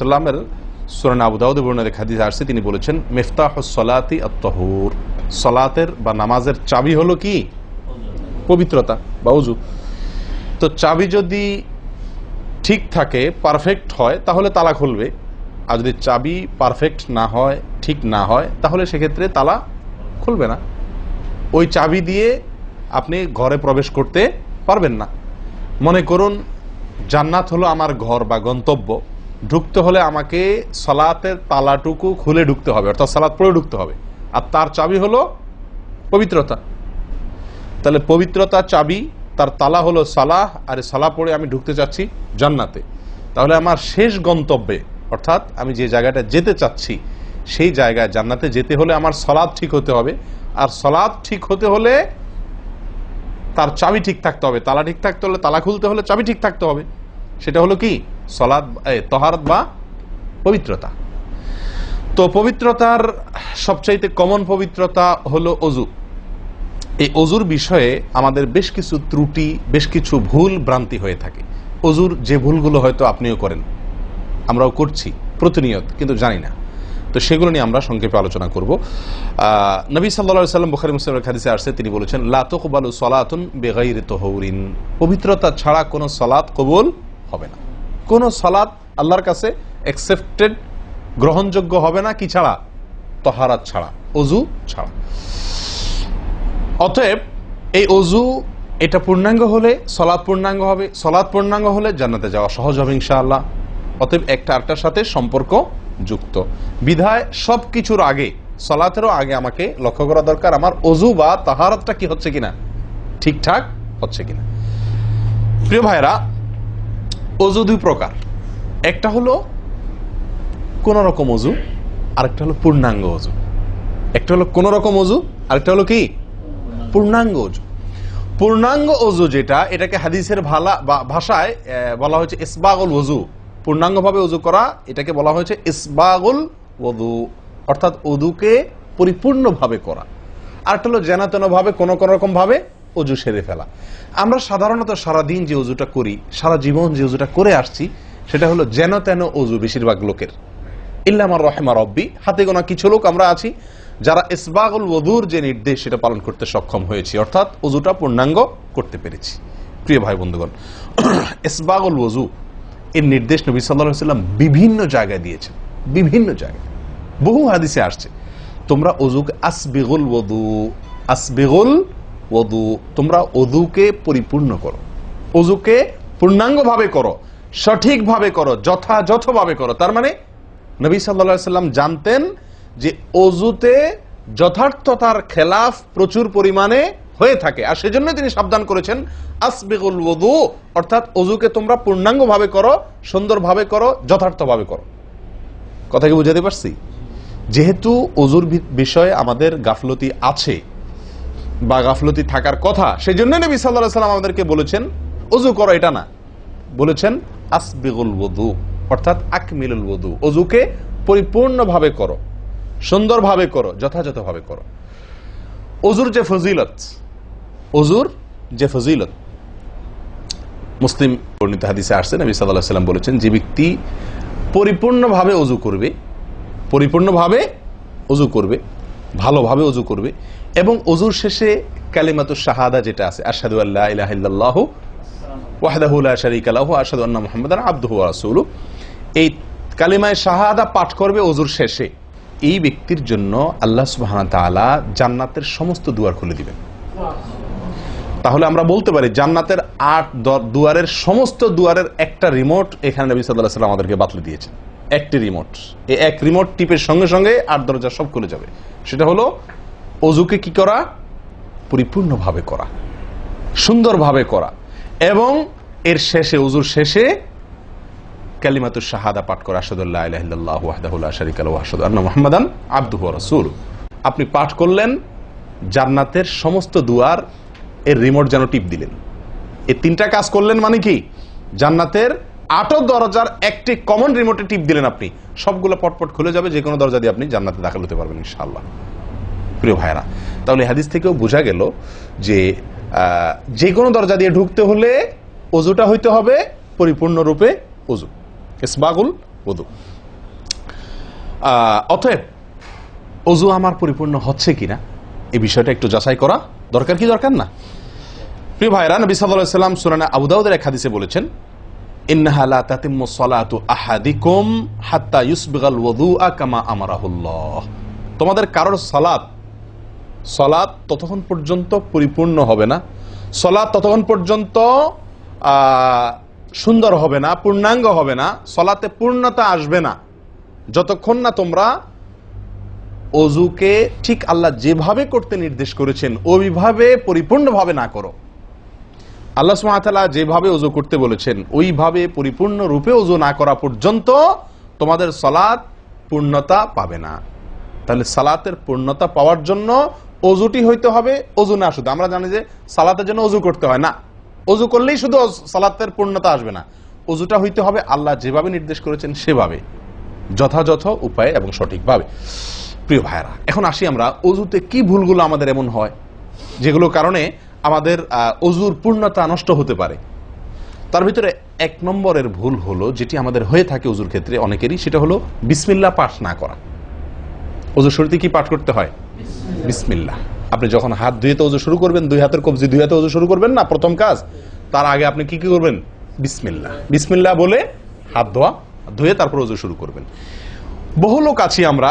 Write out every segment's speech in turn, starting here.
সাল্লামের সুরান আবু দাউদ বর্ণাদের হাদিস আসছে, তিনি বলেছেন, মেফতাহ সলাতি আত্মহুর সলাতের বা নামাজের চাবি হলো কি? পবিত্রতা বা উজু তো চাবি যদি ঠিক থাকে পারফেক্ট হয়, তাহলে তালা খুলবে আর যদি চাবি পারফেক্ট না হয়, ঠিক না হয়, তাহলে সেক্ষেত্রে তালা খুলবে না। ওই চাবি দিয়ে আপনি ঘরে প্রবেশ করতে পারবেন না। মনে করুন, জান্নাত হলো আমার ঘর বা গন্তব্য। ঢুকতে হলে আমাকে সালাতের তালাটুকু খুলে ঢুকতে হবে, অর্থাৎ সালাত পড়ে ঢুকতে হবে। আর তার চাবি হলো পবিত্রতা। তাহলে পবিত্রতা চাবি, তার তালা হলো সালাহ, আর সালা পড়ে আমি ঢুকতে চাচ্ছি জান্নাতে। তাহলে আমার শেষ গন্তব্যে, অর্থাৎ আমি যে জায়গাটা যেতে চাচ্ছি, সেই জায়গায় জান্নাতে যেতে হলে আমার সলাদ ঠিক হতে হবে। আর সলাদ ঠিক হতে হলে তার চাবি ঠিক থাকতে হবে। তালা ঠিক থাকতে হলে, তালা খুলতে হলে চাবি ঠিক থাকতে হবে। সেটা হলো কি? সলাদ তহারত বা পবিত্রতা। তো পবিত্রতার সবচাইতে কমন পবিত্রতা হলো অজু। এই অজুর বিষয়ে আমাদের বেশ কিছু ত্রুটি, বেশ কিছু ভুল ভ্রান্তি হয়ে থাকে। অজুর যে ভুলগুলো হয়তো আপনিও করেন, আমরাও করছি প্রতিনিয়ত, কিন্তু জানি না। তো সেগুলো নিয়ে আমরা সংক্ষেপে আলোচনা করব। নবী সাল্লা সাল্লাম বখারি মুসলিমের খাদিসে আসছে, তিনি বলেছেন লাতকবালু সলাতুন বেগাইর তহরিন। পবিত্রতা ছাড়া কোনো সলাৎ কবুল হবে না। কোনো সলাৎ আল্লাহর কাছে অ্যাকসেপ্টেড গ্রহণযোগ্য হবে না কি ছাড়া? তহারাত ছাড়া, অজু ছাড়া। অতএব এই অজু, এটা পূর্ণাঙ্গ হলে সলাৎ পূর্ণাঙ্গ হবে সলাদ পূর্ণাঙ্গ হলে জান্নাতে যাওয়া সহজ হবে ইনশাআল্লাহ। অতএব একটা আরটার সাথে সম্পর্ক যুক্ত। বিধায় সব কিছুর আগে, সলাতেরও আগে আমাকে লক্ষ্য করা দরকার, আমার অজু বা তাহারাতটা কি হচ্ছে কিনা? ঠিকঠাক হচ্ছে কিনা? প্রিয় ভাইরা অজু দুই প্রকার। একটা হলো কোন রকম অজু, আরেকটা হলো পূর্ণাঙ্গ অজু। একটা হলো কোন রকম অজু, আরেকটা হলো কি? পূর্ণাঙ্গ অজু। পূর্ণাঙ্গ অজু যেটা, এটাকে হাদিসের ভালা ভাষায় বলা হয়েছে ইসবাগুল ওজু পূর্ণাঙ্গভাবে অজু করা, এটাকে বলা হয়েছে ইসবাগুল ওদু অর্থাৎ অদুকে পরিপূর্ণভাবে করা। আর একটা হলো জেনাতেন ভাবে কোনো কোনো রকম ভাবে অজু সেরে ফেলা। আমরা সাধারণত সারাদিন যে অজুটা করি, সারা জীবন যে অজুটা করে আসছি, সেটা হলো যেন তেন অজু বেশিরভাগ লোকের। ইল্লামার রহেমা রব্বি, হাতে গোনা কিছু লোক আমরা আছি, যারা ইসবাগুল ওদুর যে নির্দেশ সেটা পালন করতে সক্ষম হয়েছি, অর্থাৎ অজুটা পূর্ণাঙ্গ করতে পেরেছি। প্রিয় ভাই বন্ধুগণ, ইসবাগুল ওজু এর নির্দেশ নবী সাল্লাহ সাল্লাম বিভিন্ন জায়গায় দিয়েছেন। বিভিন্ন জায়গায়। বহু হাদিসে আসছে, তোমরা অজুক আসবিগুল ওদু আসবিগুল ওদু তোমরা অদুকে পরিপূর্ণ করো। অজুকে পূর্ণাঙ্গভাবে করো, সঠিকভাবে করো, যথাযথভাবে করো। তার মানে নবী সাল্লা সাল্লাম জানতেন যে অজুতে যথার্থতার খেলাফ প্রচুর পরিমাণে হয়ে থাকে। আর সেজন্য তিনি সাবধান করেছেন, আসবিগুল ওদু অর্থাৎ অজুকে তোমরা পূর্ণাঙ্গভাবে করো, সুন্দরভাবে করো, যথার্থভাবে করো। কথা কি বুঝাতে পারছি? যেহেতু অজুর বিষয়ে আমাদের গাফলতি আছে বা গাফলতি থাকার কথা সেই জন্য নবী সাল্লাহ সাল্লাম আমাদেরকে বলেছেন অজু করো, এটা না। বলেছেন, আসবিগুল বধু অর্থাৎ আকমিলুল ওদু অজুকে পরিপূর্ণভাবে করো, সুন্দরভাবে করো, যথাযথভাবে করো। অজুর যে ফজিলত অজুর যে ফজিলত। মুসলিম বর্ণিত হাদিসে আসছে, নবী সাল্লাহ সাল্লাম বলেছেন, যে ব্যক্তি পরিপূর্ণভাবে অজু করবে, পরিপূর্ণভাবে অজু করবে ভালোভাবে অজু করবে। এবং অজুর শেষে কালিমাতুর শাহাদা যেটা আছে আসাদু আল্লাহ ইলাহ ইল্লাল্লাহু ওয়াহদাহু লা শারীকা লাহু আশহাদু আন্না মুহাম্মাদান আবদুহু ওয়া রাসূলুহু এই কালিমায়ে শাহাদা পাঠ করবে অজুর শেষে। এই ব্যক্তির জন্য আল্লাহ সুবহানাহু ওয়া তাআলা জান্নাতের সমস্ত দুয়ার খুলে দিবেন। তাহলে আমরা বলতে পারি, জান্নাতের আট দুয়ারের সমস্ত দুয়ারের একটা রিমোট এখানে নবী সাল্লাহ সাল্লাম আমাদেরকে বাতলে দিয়েছেন। একটি রিমোট এই এক রিমোট টিপের সঙ্গে সঙ্গে আট দরজা সব খুলে যাবে। সেটা হলো, অজুকে কি করা? পরিপূর্ণভাবে করা। সুন্দরভাবে করা। এবং এর শেষে, অজুর শেষে কালিমাতুর শাহাদা পাঠ করা। আসাদুল্লাহ ইলাহিল্লাহ ওয়াহদাহুল্লাহ শারিক আল্লাহ আসাদু আন্না মুহাম্মাদান আব্দুহু ওয়া আপনি পাঠ করলেন, জান্নাতের সমস্ত দুয়ার এর রিমোট যেন টিপ দিলেন। এই তিনটা কাজ করলেন মানে কি? জান্নাতের আটো দরজার একটি কমন রিমোটে টিপ দিলেন আপনি। সবগুলো পটপট খুলে যাবে, যে কোনো দরজা দিয়ে আপনি জান্নাতে দাখিল হতে পারবেন ইনশাআল্লাহ। প্রিয় ভাইরা তাহলে হাদিস থেকেও বোঝা গেল যে যে কোনো দরজা দিয়ে ঢুকতে হলে অজুটা হইতে হবে পরিপূর্ণরূপে অজু ইসবাগুল বধু অতএব অজু আমার পরিপূর্ণ হচ্ছে কিনা, এই বিষয়টা একটু যাচাই করা দরকার কি দরকার না? প্রিয় ভাইরা নবী আলাইহি সাল্লাম সুরানা আবু দাউদের এক হাদিসে বলেছেন ইন্নাহা লা তাতিম্মু সালাতু আহাদিকুম হাত্তা ইউসবিগাল ওযুআ কামা তোমাদের কারোর সলাৎ ততক্ষণ পর্যন্ত পরিপূর্ণ হবে না। সলাৎ ততক্ষণ পর্যন্ত সুন্দর হবে না, পূর্ণাঙ্গ হবে না, সলাতে পূর্ণতা আসবে না। যতক্ষণ না তোমরা অজুকে ঠিক আল্লাহ যেভাবে করতে নির্দেশ করেছেন, ওইভাবে পরিপূর্ণভাবে না করো। আল্লাহ সুমাতালা যেভাবে অজু করতে বলেছেন, ওইভাবে পরিপূর্ণ রূপে অজু না করা পর্যন্ত তোমাদের সলাৎ পূর্ণতা পাবে না। তাহলে সালাতের পূর্ণতা পাওয়ার জন্য অজুটি হইতে হবে অজু না শুধু। আমরা জানি যে সালাতের জন্য অজু করতে হয় না। অজু করলেই শুধু সালাতের পূর্ণতা আসবে না। অজুটা হইতে হবে আল্লাহ যেভাবে নির্দেশ করেছেন সেভাবে, যথাযথ উপায়ে এবং সঠিকভাবে। প্রিয় ভাইরা এখন আসি আমরা অজুতে কি ভুলগুলো আমাদের এমন হয় যেগুলো কারণে আমাদের অজুর পূর্ণতা নষ্ট হতে পারে। তার ভিতরে এক নম্বরের ভুল হলো যেটি আমাদের হয়ে থাকে অজুর ক্ষেত্রে অনেকেরই সেটা হলো বিসমিল্লা পাঠ না করা। অজুর শুরুতে কি পাঠ করতে হয়? বিসমিল্লাহ। আপনি যখন হাত ধুয়ে তো অজু শুরু করবেন দুই হাতের কবজি দুই হাতে অজু শুরু করবেন না প্রথম কাজ তার আগে আপনি কি কি করবেন? বিসমিল্লাহ। বিসমিল্লাহ বলে হাত ধোয়া ধুয়ে তারপর অজু শুরু করবেন। বহু লোক আছি আমরা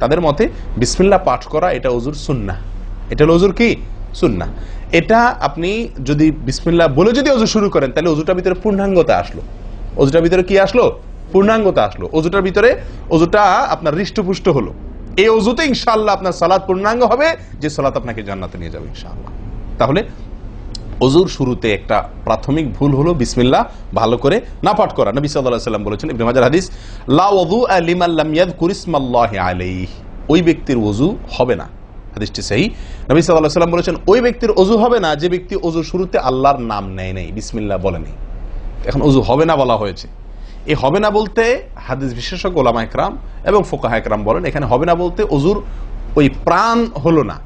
তাদের মতে বিসমিল্লাহ পাঠ করা এটা অজুর সুন্না এটা হলো কি? সুন্না এটা আপনি যদি বিসমিল্লাহ বলে যদি অজু শুরু করেন, তাহলে অজুটার ভিতরে পূর্ণাঙ্গতা আসলো। অজুটার ভিতরে কি আসলো? পূর্ণাঙ্গতা আসলো। অজুটার ভিতরে অজুটা আপনার হৃষ্টপুষ্ট হলো। এই অজুতে ইনশাল্লাহ আপনার সালাদ পূর্ণাঙ্গ হবে, যে সালাত আপনাকে জান্নাতে নিয়ে যাবে ইনশাআল্লাহ। তাহলে অজুর শুরুতে একটা প্রাথমিক ভুল হলো, বিসমিল্লাহ, ভালো করে না পাঠ করা। নবী সাল্লাম বলেছেন, ইবনে মাজার হাদিস, লা ওযু লিমান লাম ইয়াযকুর ইসমাল্লাহি আলাইহি। ওই ব্যক্তির ওযু হবে না। হাদিসটি সেই নবী সাল্লাম বলেছেন, ওই ব্যক্তির অজু হবে না, যে ব্যক্তি ওযুর শুরুতে আল্লাহর নাম নেয় নেই। বিসমিল্লা বলে নেই। এখন অজু হবে না বলা হয়েছে। এই হবে না বলতে হাদিস বিশেষজ্ঞ ওলামা একরাম এবং ফোকাহা একরাম বলেন, এখানে হবে না বলতে অজুর ওই প্রাণ হলো না।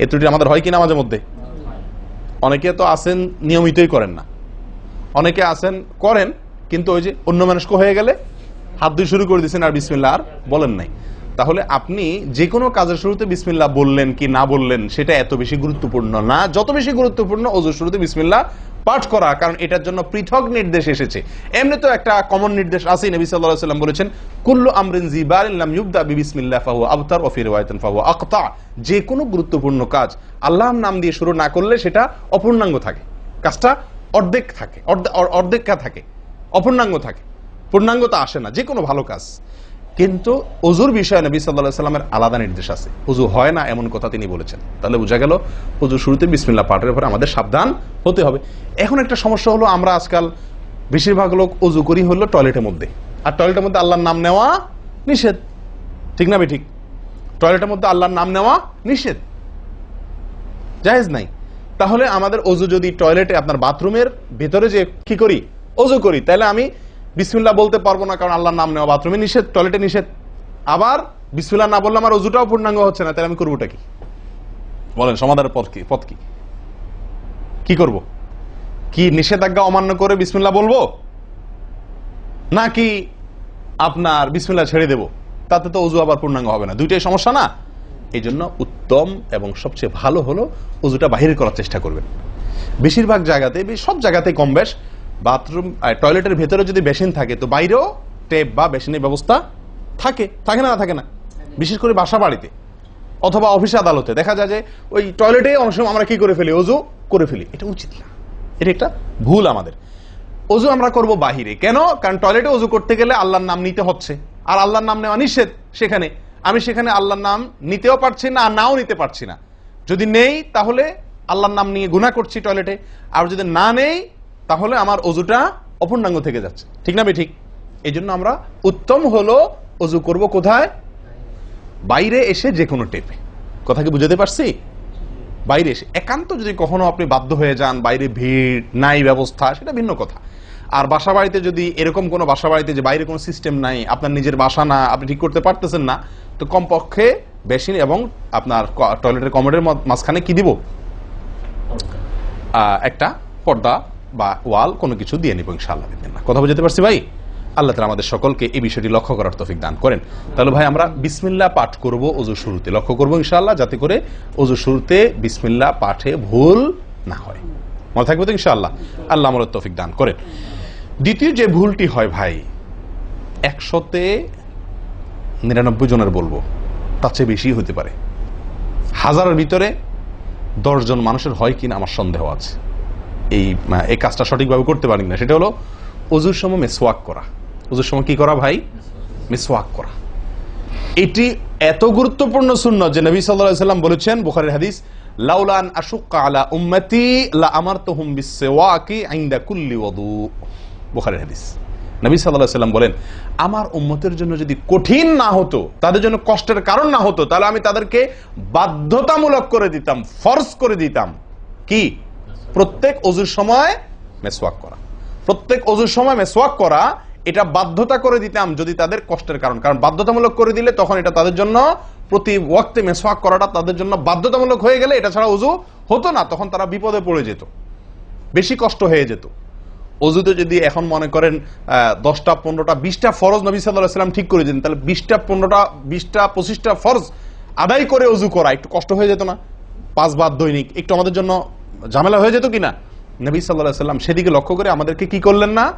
এই ত্রুটি আমাদের হয় কিনা মাঝে মধ্যে? অনেকে তো আছেন নিয়মিতই করেন না। অনেকে আছেন, করেন, কিন্তু ওই যে অন্য মানুষকে হয়ে গেলে হাত দিয়ে শুরু করে দিয়েছেন আর বিসমিল্লা আর বলেন নাই। তাহলে আপনি যে কোনো কাজের শুরুতে বিসমিল্লা বললেন কি না বললেন, সেটা এত বেশি গুরুত্বপূর্ণ না। যত বেশি গুরুত্বপূর্ণ ওজুর শুরুতে বিসমিল্লা পাঠ করা, কারণ এটার জন্য পৃথক নির্দেশ এসেছে। এমনি তো একটা কমন নির্দেশ আছে, নবী সাল্লাল্লাহু সাল্লাম বলেছেন, কুল্লু আমরিন আবতার যে কোনো গুরুত্বপূর্ণ কাজ আল্লাহর নাম দিয়ে শুরু না করলে সেটা অপূর্ণাঙ্গ থাকে। কাজটা অর্ধেক থাকে, অর্ধে- অর- অর্ধেকা থাকে, অপূর্ণাঙ্গ থাকে। পূর্ণাঙ্গতা আসে না, যে কোনো ভালো কাজ। কিন্তু অজুর বিষয়ে নবী সাল্লাহ সাল্লামের আলাদা নির্দেশ আছে। অজু হয় না এমন কথা তিনি বলেছেন। তাহলে বোঝা গেল, অজু শুরুতে বিসমিল্লা পাঠের পরে আমাদের সাবধান হতে হবে। এখন একটা সমস্যা হলো, আমরা আজকাল বেশিরভাগ লোক অজু করি হলো টয়লেটের মধ্যে। আর টয়লেটের মধ্যে আল্লাহর নাম নেওয়া নিষেধ। ঠিক না ঠিক টয়লেটের মধ্যে আল্লাহর নাম নেওয়া নিষেধ। জায়েজ নাই। তাহলে আমাদের অজু যদি টয়লেটে, আপনার বাথরুমের ভেতরে যে কি করি? অজু করি। তাহলে আমি বিসমিল্লাহ বলতে পারব না, কারণ আল্লাহর নাম নেওয়া বাথরুমে নিষেধ, টয়লেটে নিষেধ। আবার বিসমিল্লাহ না বললে আমার অজুটাও পূর্ণাঙ্গ হচ্ছে না, তাহলে আমি করবোটা কি? বলেন, সমাধানের পথ কি পথ কি? কি করব? কি নিষেধাজ্ঞা অমান্য করে বিসমিল্লাহ বলব? নাকি আপনার বিসমিল্লাহ ছেড়ে দেব? তাতে তো অজু আবার পূর্ণাঙ্গ হবে না। দুইটাই সমস্যা না? এই জন্য উত্তম এবং সবচেয়ে ভালো হলো অজুটা বাহির করার চেষ্টা করবেন। বেশিরভাগ জায়গাতে সব জায়গাতে কম বেশ বাথরুম টয়লেটের ভেতরে যদি বেসিন থাকে, তো বাইরেও টেপ বা বেসিনের ব্যবস্থা থাকে। থাকে না না, থাকে না। বিশেষ করে বাসা বাড়িতে অথবা অফিস আদালতে। দেখা যায় যে ওই টয়লেটে অনেক সময় আমরা কি করে ফেলি? অজু করে ফেলি। এটা উচিত না। এটা একটা ভুল আমাদের। অজু আমরা করব বাহিরে। কেন? কারণ টয়লেটে অজু করতে গেলে আল্লাহর নাম নিতে হচ্ছে। আর আল্লাহর নাম নেওয়া নিষেধ সেখানে। আমি সেখানে আল্লাহর নাম নিতেও পারছি না, আর নাও নিতে পারছি না। যদি নেই, তাহলে আল্লাহর নাম নিয়ে গুণা করছি টয়লেটে। আর যদি না নেই তাহলে আমার অজুটা অপূর্ণাঙ্গ থেকে যাচ্ছে। ঠিক না ঠিক এই জন্য আমরা উত্তম হলো অজু করব কোথায়? বাইরে এসে যে কোনো টেপে কথা কি বুঝাতে পারছি? বাইরে এসে। একান্ত যদি কখনো আপনি বাধ্য হয়ে যান, বাইরে ভিড়, নাই ব্যবস্থা, সেটা ভিন্ন কথা। আর বাসা বাড়িতে যদি এরকম কোনো বাসা বাড়িতে যে বাইরে কোনো সিস্টেম নাই, আপনার নিজের বাসা না, আপনি ঠিক করতে পারতেছেন না, তো কমপক্ষে বেশি এবং আপনার টয়লেটের কমোডের মাঝখানে কি দিব? একটা পর্দা বা ওয়াল কোনো কিছু দিয়ে নিব, ইনশাআল্লাহ না। কথা বুঝতে পারছি ভাই? আল্লাহ তালা আমাদের সকলকে এই বিষয়টি লক্ষ্য করার তফিক দান করেন। তাহলে ভাই আমরা বিসমিল্লাহ পাঠ করব অজু শুরুতে। লক্ষ্য করব ইনশাআল্লাহ যাতে করে অজু শুরুতে বিসমিল্লাহ পাঠে ভুল না হয়। মনে থাকবে তো ইনশাআল্লাহ? আল্লাহ আমাদের তফিক দান করেন। দ্বিতীয় যে ভুলটি হয় ভাই, একশোতে নিরানব্বই জনের বলব, তার চেয়ে বেশি হতে পারে। হাজারের ভিতরে দশজন মানুষের হয় কিনা আমার সন্দেহ আছে। এই এই কাজটা সঠিকভাবে করতে পারি না সেটা হলো অজুর সময় মেসওয়াক করা। অজুর সময় কি করা ভাই? মেসওয়াক করা। এটি এত গুরুত্বপূর্ণ শূন্য যে নবী সাল্লাল্লাহু সাল্লাম বলেছেন, বুখারীর হাদিস লাউলান আশুক্কা আলা উম্মতি লা আমারতুহুম বিসওয়াকি ইনদা কুল্লি ওযু বুখারীর হাদিস। নবী আলাইহি সাল্লাম বলেন, আমার উম্মতের জন্য যদি কঠিন না হতো, তাদের জন্য কষ্টের কারণ না হতো, তাহলে আমি তাদেরকে বাধ্যতামূলক করে দিতাম ফরজ করে দিতাম। কি? প্রত্যেক অজুর সময় মেসওয়াক করা। প্রত্যেক অজুর সময় মেসওয়াক করা, এটা বাধ্যতা করে দিতাম যদি তাদের কষ্টের কারণ। কারণ বাধ্যতামূলক করে দিলে তখন এটা তাদের জন্য প্রতি ওয়াক্তে মেসওয়াক করাটা তাদের জন্য বাধ্যতামূলক হয়ে গেলে এটা ছাড়া অজু হতো না, তখন তারা বিপদে পড়ে যেত। বেশি কষ্ট হয়ে যেত। অজুতে যদি এখন মনে করেন দশটা, পনেরোটা, বিশটা ফরজ নবী সাল্লাহ সাল্লাম ঠিক করে দিন তাহলে বিশটা, পনেরোটা, বিশটা, পঁচিশটা ফরজ আদায় করে অজু করা, একটু কষ্ট হয়ে যেত না? পাঁচবার দৈনিক, একটু আমাদের জন্য ঝামেলা হয়ে যেত কিনা? নবী সাল্লাহ সাল্লাম সেদিকে লক্ষ্য করে আমাদেরকে কি করলেন না?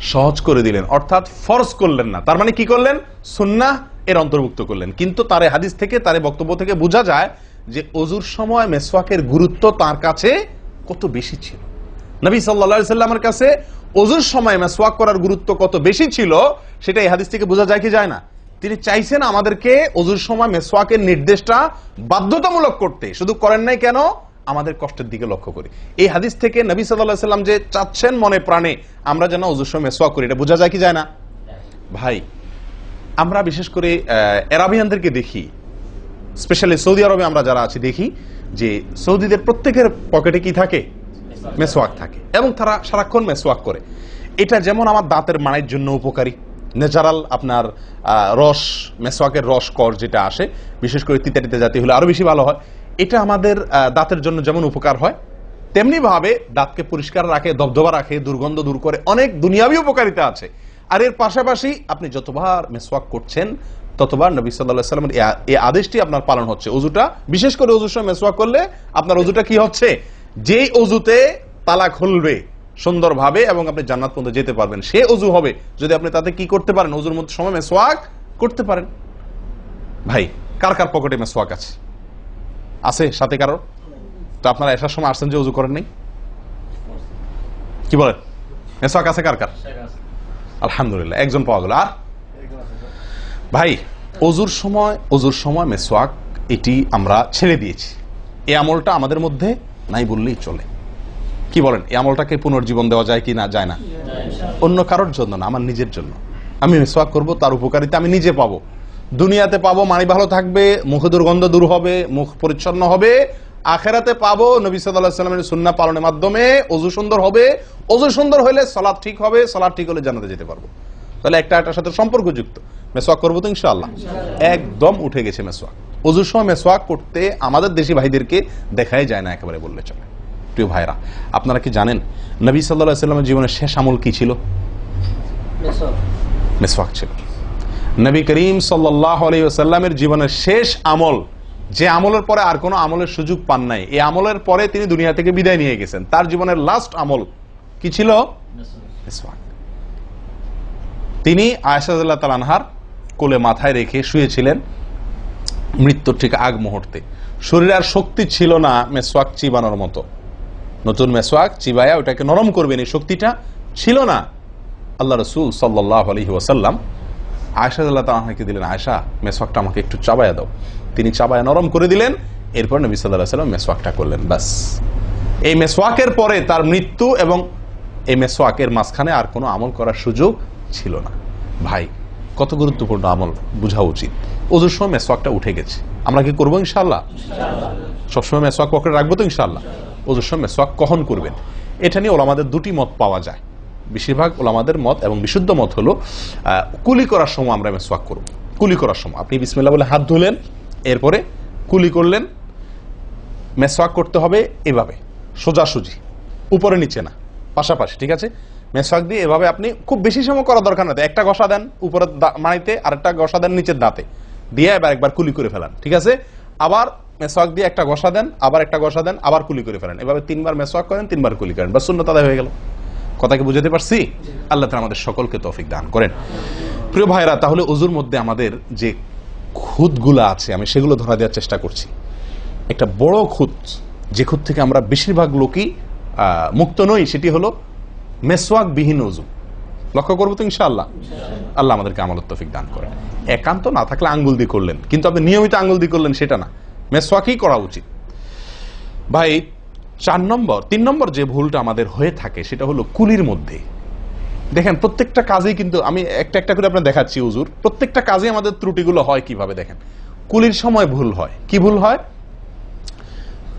সহজ করে দিলেন, অর্থাৎ ফরজ করলেন না। তার মানে কি করলেন? সুন্নাহ এর অন্তর্ভুক্ত করলেন। কিন্তু তার হাদিস থেকে, তার বক্তব্য থেকে বোঝা যায় যে অজুর সময় মেসওয়াকের গুরুত্ব তার কাছে কত বেশি ছিল। নবী সাল্লা সাল্লামের কাছে অজুর সময় মেসওয়াক করার গুরুত্ব কত বেশি ছিল, সেটা এই হাদিস থেকে বোঝা যায় কি যায় না? তিনি চাইছেন আমাদেরকে অজুর সময় মেসওয়াকের নির্দেশটা বাধ্যতামূলক করতে। শুধু করেন নাই কেন? আমাদের কষ্টের দিকে লক্ষ্য করি। এই হাদিস থেকে নবী সাল্লাম যে চাচ্ছেন মনে প্রাণে, আমরা যেন অজুর সময় মেসওয়াক করি, এটা বোঝা যায় কি যায় না? ভাই, আমরা বিশেষ করে এরাবিয়ানদেরকে দেখি, স্পেশালি সৌদি আরবে আমরা যারা আছি দেখি যে সৌদিদের প্রত্যেকের পকেটে কি থাকে? মেসোয়াক থাকে এবং তারা সারাক্ষণ মেসোয়াক করে। এটা যেমন আমার দাঁতের মানের জন্য উপকারী। ন্যাচারাল আপনার রস মেসোয়াকের রস কর যেটা আসে, বিশেষ করে তিতা তিতা জাতীয় হলে আরও বেশি ভালো হয়। এটা আমাদের দাঁতের জন্য যেমন উপকার হয় তেমনি ভাবে দাঁতকে পরিষ্কার রাখে, দবদবা রাখে, দুর্গন্ধ দূর করে, অনেক দুনিয়াবি উপকারিতা আছে। আর এর পাশাপাশি আপনি যতবার মেসওয়াক করছেন, ততবার নবী সাল্লাহ সাল্লামের এই আদেশটি আপনার পালন হচ্ছে। অজুটা, বিশেষ করে অজুর সময় মেসওয়াক করলে আপনার অজুটা কি হচ্ছে? যেই অজুতে তালা খুলবে সুন্দরভাবে এবং আপনি জান্নাত পর্যন্ত যেতে পারবেন, সে অজু হবে। যদি আপনি তাতে কি করতে পারেন, অজুর মধ্যে সময় মেসওয়াক করতে পারেন। ভাই, কার কার পকেটে মেসওয়াক আছে? আছে সাথে কারও তো আপনারা আসার সময় আসছেন যে অজু করেন নাই? কি বলেন? মেসওয়াক আছে কার কার? আলহামদুলিল্লাহ একজন পাওয়া গেল। আর? ভাই অজুর সময় অজুর সময় মেসোয়াক এটি আমরা ছেড়ে দিয়েছি। এই আমলটা আমাদের মধ্যে নাই বললেই চলে। কি বলেন? এই আমলটাকে পুনর্জীবন দেওয়া যায় কি না? যায় না। অন্য কারোর জন্য না আমার নিজের জন্য। আমি মেসোয়াক করব তার উপকারিতা আমি নিজে পাবো। দুনিয়াতে পাবো মানি ভালো থাকবে মুখ দুর্গন্ধ দূর হবে মুখ পরিচ্ছন্ন হবে। আখেরাতে পাবো নবী সাল্লাহ সাল্লামের সুন্না পালনের মাধ্যমে অজু সুন্দর হবে। অজু সুন্দর হলে সলাদ ঠিক হবে সলাদ ঠিক হলে জানাতে যেতে পারব। তাহলে একটা একটার সাথে সম্পর্কযুক্ত। মেসওয়াক করব তো ইনশাআল্লাহ? একদম উঠে গেছে মেসওয়াক। অজুর সময় মেসওয়াক করতে আমাদের দেশি ভাইদেরকে দেখাই যায় না একেবারে বললে চলে। প্রিয় ভাইরা আপনারা কি জানেন নবী সাল্লাহ সাল্লামের জীবনের শেষ আমল কি ছিল? মেসওয়াক ছিল। নবী করিম সাল্লাহ আলাইসাল্লামের জীবনের শেষ আমল, যে আমলের পরে আর কোনো আমলের সুযোগ পান নাই, এই আমলের পরে তিনি দুনিয়া থেকে বিদায় নিয়ে গেছেন। তার জীবনের লাস্ট আমল কি ছিল? তিনি আয়সাদুল্লাহ তালানহার কোলে মাথায় রেখে শুয়েছিলেন মৃত্যুর ঠিক আগ মুহূর্তে। শরীরে আর শক্তি ছিল না মেসওয়াক চিবানোর মতো। নতুন মেসওয়াক চিবায়া ওটাকে নরম করবেন, এই শক্তিটা ছিল না। আল্লাহ রসুল সাল্লাহ আলহি ওয়াসাল্লাম আয়সাদুল্লাহ তালাহাকে দিলেন আয়সা মেসওয়াকটা আমাকে একটু চাবায়া দাও। তিনি চাবায়া নরম করে দিলেন, এরপর নবী সাল্লাহ সাল্লাম মেসওয়াকটা করলেন, ব্যাস। এই মেসওয়াকের পরে তার মৃত্যু এবং এই মেসওয়াকের মাঝখানে আর কোনো আমল করার সুযোগ ছিল না। ভাই, কত গুরুত্বপূর্ণ আমল, বোঝা উচিত। ওজোর সময় মেসওয়াকটা উঠে গেছে। আমরা কি করব ইনশাল্লাহ সবসময় মেসওয়াক পকেটে রাখব তো ইনশাল্লাহ ওজোর সময় মেসওয়াক কখন করবেন? এটা নিয়ে ওলামাদের দুটি মত পাওয়া যায়। বেশিরভাগ ওলামাদের মত এবং বিশুদ্ধ মত হলো কুলি করার সময় আমরা মেসওয়াক করব। কুলি করার সময়। আপনি বিসমিল্লা বলে হাত ধুলেন, এরপরে কুলি করলেন, মেসওয়াক করতে হবে এভাবে, সোজাসুজি, উপরে নিচে না, পাশাপাশি, ঠিক আছে? মেসওয়াক দিয়ে এভাবে আপনি খুব বেশি সময় করা দরকার না একটা ঘষা দেন উপরের মাড়িতে আর একটা ঘষা দেন নিচের দাঁতে। দিয়ে এবার একবার কুলি করে ফেলান, ঠিক আছে? আবার মেসওয়াক দিয়ে একটা ঘষা দেন, আবার একটা ঘষা দেন, আবার কুলি করে ফেলেন। এভাবে তিনবার মেসওয়াক করেন, তিনবার কুলি করেন। বা শূন্য তাদের হয়ে গেল। কথাকে বুঝাতে পারছি? আল্লাহ তাআলা আমাদের সকলকে তৌফিক দান করেন। প্রিয় ভাইরা তাহলে অজুর মধ্যে আমাদের যে খুদগুলো আছে, আমি সেগুলো ধরা দেওয়ার চেষ্টা করছি। একটা বড় খুঁত যে খুঁত থেকে আমরা বেশিরভাগ লোকই মুক্ত নই, সেটি হলো মেসওয়াক বিহীন অজু লক্ষ্য করব তো ইনশাআল্লাহ? আল্লাহ আমাদেরকে আমলত তৌফিক দান করেন। একান্ত না থাকলে আঙ্গুল দিয়ে করলেন। কিন্তু আপনি নিয়মিত আঙ্গুল দিয়ে করলেন, সেটা না। মেসওয়াকই করা উচিত। ভাই চার নম্বর, তিন নম্বর যে ভুলটা আমাদের হয়ে থাকে, সেটা হলো কুলির মধ্যে। দেখেন, প্রত্যেকটা কাজেই কিন্তু আমি একটা একটা করে আপনার দেখাচ্ছি উজুর প্রত্যেকটা কাজে আমাদের ত্রুটিগুলো হয় কীভাবে, দেখেন। কুলির সময় ভুল হয়। কি ভুল হয়?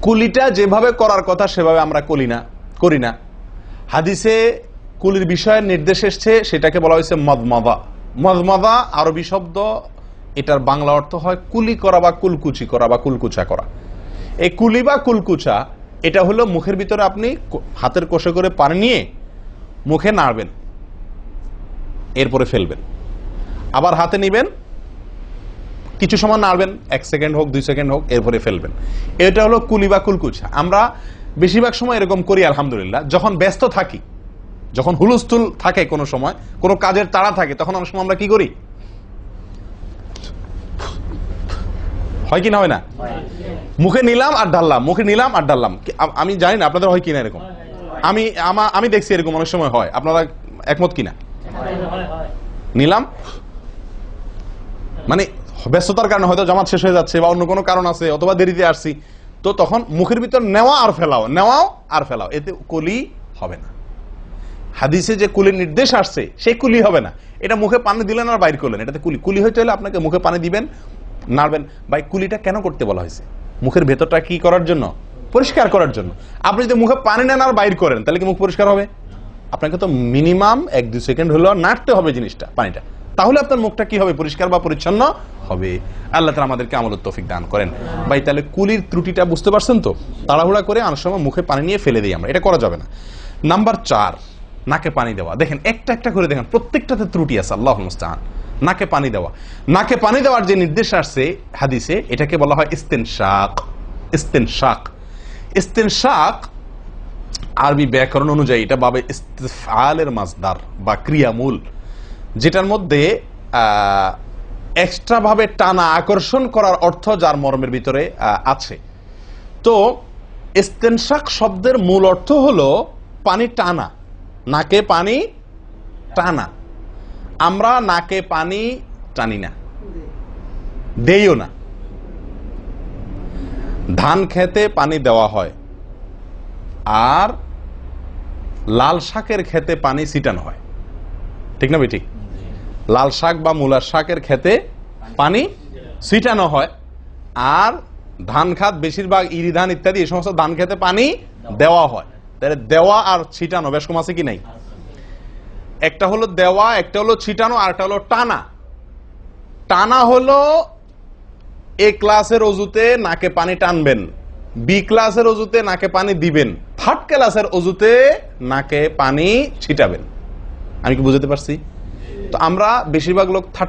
কুলিটা যেভাবে করার কথা, সেভাবে আমরা করি না করি না। হাদিসে কুলির বিষয়ের নির্দেশ এসছে, সেটাকে বলা হয়েছে মদমাদা। মদমাদা, আরবি শব্দ, এটার বাংলা অর্থ হয় কুলি করা বা কুলকুচি করা বা কুলকুচা করা। এই কুলি বা কুলকুচা এটা হলো মুখের ভিতরে আপনি হাতের কষে করে পানি নিয়ে মুখে নাড়বেন। এরপরে ফেলবেন। আবার হাতে নিবেন। কিছু সময় নাড়বেন। এক সেকেন্ড হোক, দুই সেকেন্ড হোক, এরপরে ফেলবেন। এটা হলো কুলি বা কুলকুচ। আমরা বেশিরভাগ সময় এরকম করি, আলহামদুলিল্লাহ। যখন ব্যস্ত থাকি, যখন হুলস্থুল থাকে কোনো সময়, কোনো কাজের তাড়া থাকে, তখন অনেক সময় আমরা কি করি? হয় কি না হয় না? মুখে নিলাম আর ঢাললাম, মুখে নিলাম আর ঢাললাম। আমি জানি না, আপনাদের হয় কিনা এরকম? আমি, আমা- দেখছি এরকম অনেক সময় হয়। আপনারা একমত কিনা নিলাম? মানে ব্যস্ততার কারণে হয়তো জামাত শেষ হয়ে যাচ্ছে বা অন্য কোনো কারণ আছে অথবা দেরিতে আসছি, তো তখন মুখের ভিতর নেওয়া আর ফেলাও, নেওয়াও আর ফেলাও, এতে কুলি হবে না। হাদিসে যে কুলির নির্দেশ আসছে, সেই কুলি হবে না। এটা মুখে পানি দিলেন আর বাইর করলেন, এটাতে কুলি। কুলি হইতে হলে আপনাকে মুখে পানি দিবেন নাড়বেন, ভাই, কুলিটা কেন করতে বলা হয়েছে? মুখের ভেতরটা কি করার জন্য? পরিষ্কার করার জন্য। আপনি যদি মুখে পানি নেন আর বাইর করেন, তাহলে কি মুখ পরিষ্কার হবে? আপনাকে তো মিনিমাম এক দুই সেকেন্ড হলেও নাড়তে হবে জিনিসটা, পানিটা। তাহলে আপনার মুখটা কি হবে? পরিষ্কার বা পরিচ্ছন্ন হবে। আল্লাহ তালা আমাদেরকে আমল তৌফিক দান করেন। ভাই, তাহলে কুলির ত্রুটিটা বুঝতে পারছেন তো? তাড়াহুড়া করে অনেক সময় মুখে পানি নিয়ে ফেলে দিই আমরা, এটা করা যাবে না। নাম্বার চার নাকে পানি দেওয়া। দেখেন, একটা একটা করে দেখেন, প্রত্যেকটাতে ত্রুটি আছে, আল্লাহ মুস্তাহান। নাকে পানি দেওয়া। নাকে পানি দেওয়ার যে নির্দেশ আসছে হাদিসে, এটাকে বলা হয় ইস্তেন শাক ইস্তেন শাক ইস্তেন শাক আরবি ব্যাকরণ অনুযায়ী এটা বাবে ইস্তেফালের মাজদার বা ক্রিয়ামূল, যেটার মধ্যে এক্সট্রা ভাবে টানা আকর্ষণ করার অর্থ যার মর্মের ভিতরে আছে। তো, ইস্তেনশাক শব্দের মূল অর্থ হলো পানি টানা। নাকে পানি টানা। আমরা নাকে পানি টানি না। দেইও না। ধান খেতে পানি দেওয়া হয় আর লাল শাকের খেতে পানি ছিটানো হয়। ঠিক না ঠিক লাল শাক বা মূলার শাকের খেতে পানি ছিটানো হয় আর ধান খাত, বেশিরভাগ ইরি ধান ইত্যাদি, এই সমস্ত ধান খেতে পানি দেওয়া হয়। তাহলে দেওয়া আর ছিটানো, বেশ কম আছে কি নাই? একটা হলো দেওয়া, একটা হলো ছিটানো, আর একটা হলো টানা। টানা হলো এ ক্লাসের অজুতে নাকে পানি টানবেন, বি ক্লাসের অজুতে নাকে পানি দিবেন, থার্ড ক্লাসের অজুতে নাকে পানি ছিটাবেন। আমি কি বুঝতে পারছি? তো আমরা বেশিরভাগ লোক থার্ড